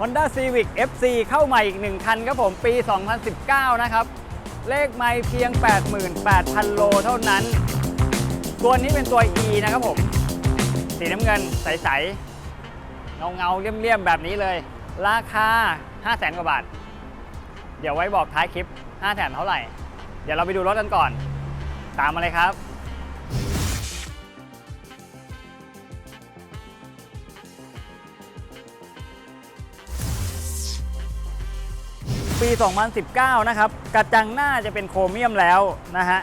Honda Civic FC เข้าใหม่อีก 1 คันครับผมปี 2019 นะครับ เลขไม่เพียง 88,000 โลเท่านั้น ตัวนี้เป็นตัว E นะครับผม สีน้ำเงินใส ๆ เงาเงาเลี่ยม ๆ แบบนี้เลย ราคา 500,000 กว่าบาท เดี๋ยวไว้บอกท้ายคลิป 500,000 เท่าไหร่ เดี๋ยวเราไปดูรถกันก่อน ตามมาเลยครับ ปี 2019 นะครับ กระจังหน้าจะเป็นโครเมียมแล้วนะฮะ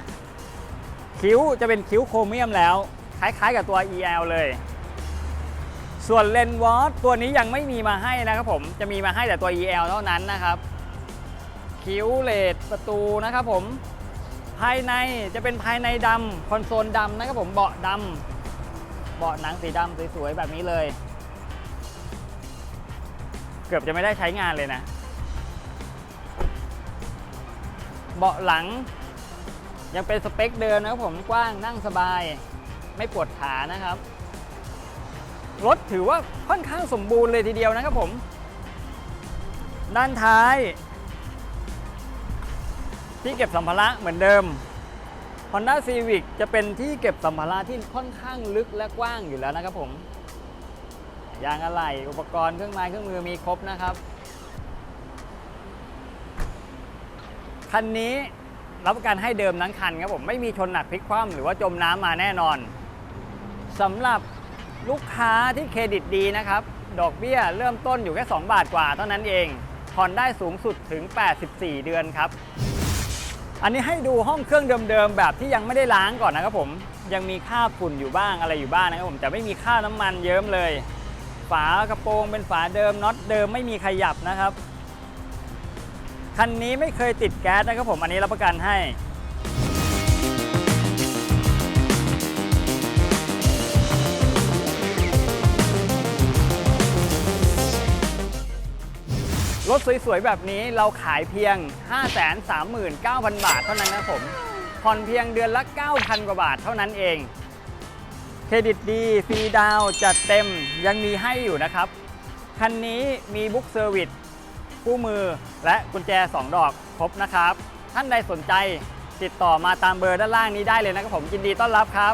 คิ้วจะเป็นคิ้วโครเมียมแล้ว คล้ายๆกับตัว EL เลย ส่วนเลนวอตตัวนี้ยังไม่มีมาให้นะครับผม จะมีมาให้แต่ตัว EL เท่านั้นนะครับ คิ้วเลดประตูนะครับผม ภายในจะเป็นภายในดำคอนโซลดำนะครับผม เบาะดำเบาะหนังสีดำสวยๆแบบนี้เลย เกือบจะไม่ได้ใช้งานเลยนะ เบาะหลัง ยังเป็นสเปคเดิมนะครับผมกว้างนั่งสบาย ไม่ปวดขานะครับ รถถือว่าค่อนข้างสมบูรณ์เลยทีเดียวนะครับผม ด้านท้าย ที่เก็บสัมภาระเหมือนเดิม Honda Civic จะเป็นที่เก็บสัมภาระที่ค่อนข้างลึกและกว้างอยู่แล้วนะครับผมยางอะไหล่อุปกรณ์เครื่องไม้เครื่องมือมีครบนะครับ คันนี้รับประกันให้เดิมทั้งคันครับผมไม่มีชนหนักพลิกคว่ำหรือว่าจมน้ำมาแน่นอนสำหรับลูกค้าที่เครดิตดีนะครับ ดอกเบี้ยเริ่มต้นอยู่แค่ 2 บาทกว่าเท่านั้นเองผ่อนได้สูงสุดถึง 84 เดือนครับ อันนี้ให้ดูห้องเครื่องเดิมๆแบบที่ยังไม่ได้ล้างก่อนนะครับผม ยังมีค่าฝุ่นอยู่บ้างอะไรอยู่บ้างนะครับผมแต่ไม่มีค่าน้ำมันเยิ้มเลย ฝากระโปรงเป็นฝาเดิมน็อตเดิมไม่มีขยับนะครับ คันนี้ไม่เคยติดแก๊สนะครับผมอันนี้รับประกันให้รถสวยๆ แบบนี้เราขายเพียง 539,000 บาทเท่านั้นนะผมผ่อนเพียงเดือนละ 9,000 กว่าบาทเท่านั้นเอง เครดิตดีฟรีดาวน์จัดเต็มยังมีให้อยู่นะครับ คันนี้มีบุ๊กเซอร์วิส คู่มือ และกุญแจ 2 ดอกครบนะครับ ท่านใดสนใจติดต่อมาตามเบอร์ด้านล่างนี้ได้เลยนะครับผมยินดีต้อนรับครับ